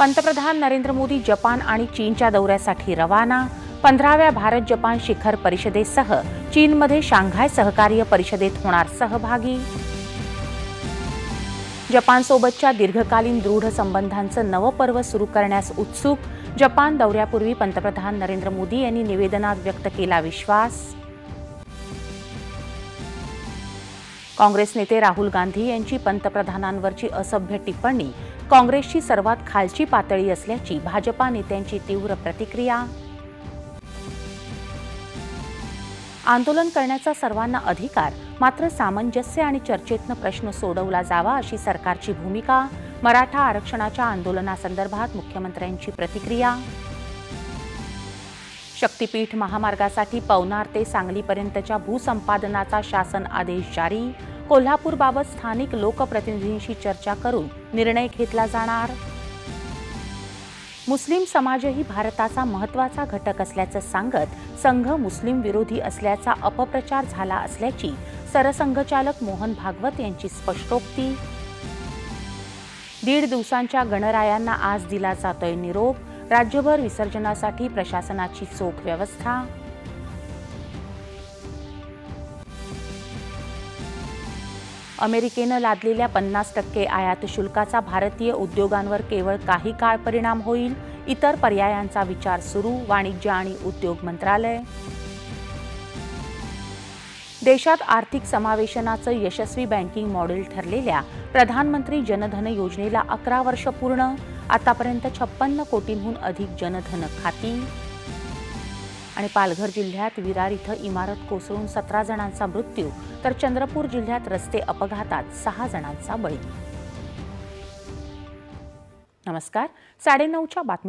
पंतप्रधान नरेंद्र मोदी जपान आणि चीनच्या दौऱ्यासाठी रवाना. पंधराव्या भारत जपान शिखर परिषदेसह चीनमध्ये शांघाय सहकार्य परिषदेत होणार सहभागी. जपानसोबतच्या दीर्घकालीन दृढ संबंधांचं नवं पर्व सुरू करण्यास उत्सुक. जपान दौऱ्यापूर्वी पंतप्रधान नरेंद्र मोदी यांनी निवेदनात व्यक्त केला विश्वास. काँग्रेस नेते राहुल गांधी यांची पंतप्रधानांवरची असभ्य टिप्पणी काँग्रेसची सर्वात खालची पातळी असल्याची भाजपा नेत्यांची तीव्र प्रतिक्रिया. आंदोलन करण्याचा सर्वांना अधिकार मात्र सामंजस्य आणि चर्चेतनं प्रश्न सोडवला जावा अशी सरकारची भूमिका मराठा आरक्षणाच्या आंदोलनासंदर्भात मुख्यमंत्र्यांची प्रतिक्रिया. शक्तीपीठ महामार्गासाठी पवनार ते सांगलीपर्यंतच्या भूसंपादनाचा शासन आदेश जारी. कोल्हापूरबाबत स्थानिक लोकप्रतिनिधींशी चर्चा करून निर्णय घेतला जाणार. मुस्लिम समाजही भारताचा महत्त्वाचा घटक असल्याचं सांगत संघ मुस्लिम विरोधी असल्याचा अपप्रचार झाला असल्याची सरसंघचालक मोहन भागवत यांची स्पष्टोक्ती. दीड दिवसांच्या गणरायांना आज दिला जातोय निरोप. राज्यभर विसर्जनासाठी प्रशासनाची चोख व्यवस्था. अमेरिकेनं लादलेल्या पन्नास टक्के आयात शुल्काचा भारतीय उद्योगांवर केवळ काही काळ परिणाम होईल? इतर पर्यायांचा विचार सुरू वाणिज्य आणि उद्योग मंत्रालय. देशात आर्थिक समावेशनाचं यशस्वी बँकिंग मॉडेल ठरलेल्या प्रधानमंत्री जनधन योजनेला अकरा वर्ष पूर्ण आतापर्यंत छप्पन्न कोटींहून अधिक जनधन खाती. आणि पालघर जिल्ह्यात विरार इथं इमारत कोसळून सतरा जणांचा मृत्यू तर चंद्रपूर जिल्ह्यात रस्ते अपघातात सहा जणांचा बळी. नमस्कार. साडेनऊच्या बातमी